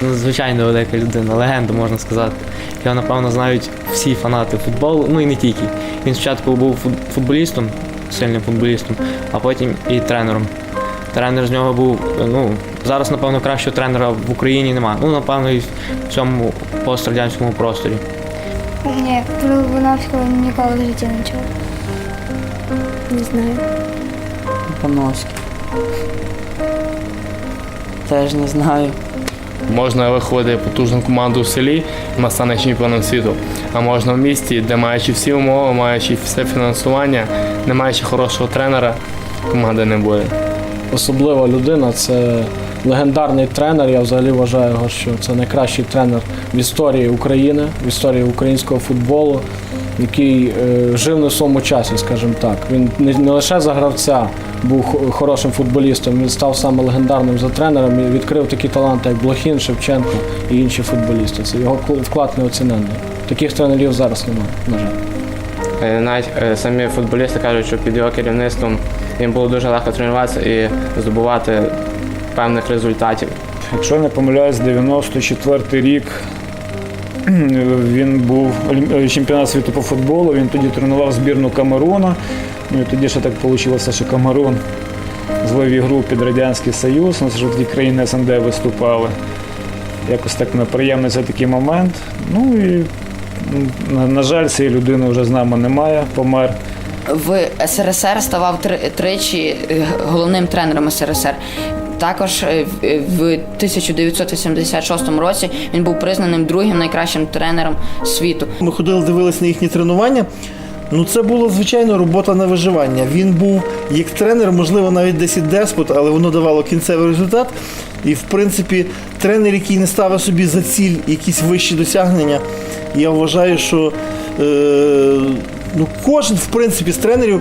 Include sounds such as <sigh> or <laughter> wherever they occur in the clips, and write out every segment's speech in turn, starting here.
Надзвичайно велика людина, легенда, можна сказати. Його, напевно, знають всі фанати футболу, ну і не тільки. Він спочатку був фут- футболістом, сильним футболістом, а потім і тренером. Тренер з нього був, ну, зараз, напевно, кращого тренера в Україні немає. Ну, напевно, і в цьому пострадянському просторі. Ні, про Лобановського ніколи в житті не чув. Не знаю. Пановський. Теж не знаю. Можна виходити потужну команду в селі, вона стане чемпіоном світу. А можна в місті, де маючи всі умови, маючи все фінансування, не маючи хорошого тренера, команди не буде. особлива людина. Це легендарний тренер. Я взагалі вважаю його, що це найкращий тренер в історії України, в історії українського футболу, який е, жив на своєму часі, скажімо так. Він не, лише за гравця був хорошим футболістом, він став саме легендарним за тренером і відкрив такі таланти, як Блохін, Шевченко і інші футболісти. Це його кл- вклад неоціненний. Таких тренерів зараз немає, на жаль. Е, Навіть е, самі футболісти кажуть, що під його керівництвом їм було дуже легко тренуватися і здобувати певних результатів. Якщо я не помиляюсь, 94 рік <clears throat> він був е, чемпіонат світу по футболу. Він тоді тренував збірну Камеруна. Ну і тоді ще так вийшло, що Камерун злив ігру під Радянський Союз. Ну, це ж тоді країни СНД виступали. Якось так неприємний це такий момент. Ну і на, жаль, цієї людини вже з нами немає, помер. В СРСР ставав тричі е, головним тренером СРСР. Також е, в- е, в 1986 році він був признаним другим найкращим тренером світу. Ми ходили, дивились на їхні тренування. Ну, це була звичайно робота на виживання. Він був як тренер, можливо, навіть десь і деспот, але воно давало кінцевий результат. І, в принципі, тренер, який не ставив собі за ціль якісь вищі досягнення, я вважаю, що е, ну, кожен, в принципі, з тренерів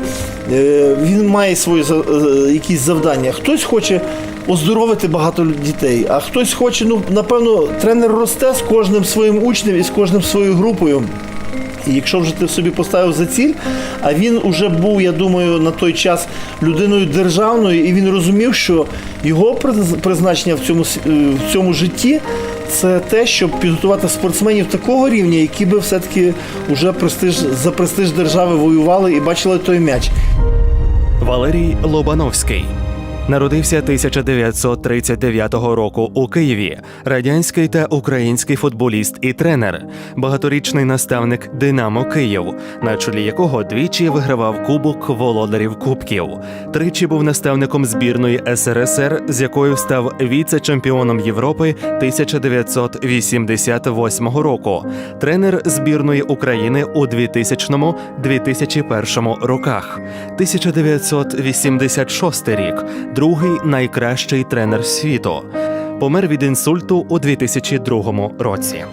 е, він має свої е, якісь завдання. Хтось хоче оздоровити багато дітей, а хтось хоче, ну, напевно, тренер росте з кожним своїм учнем і з кожним своєю групою. І якщо вже ти собі поставив за ціль, а він вже був, я думаю, на той час людиною державною, і він розумів, що його приз- призначення в цьому, е, в цьому житті це те, щоб підготувати спортсменів такого рівня, які би все-таки вже престиж, за престиж держави воювали і бачили той м'яч. Валерій Лобановський народився 1939 року у Києві. Радянський та український футболіст і тренер, багаторічний наставник Динамо Київ, на чолі якого двічі вигравав Кубок володарів Кубків. Тричі був наставником збірної СРСР, з якою став віце-чемпіоном Європи 1988 року. Тренер збірної України у 2000-2001 роках. 1986 рік другий найкращий тренер світу. Помер від інсульту у 2002 році.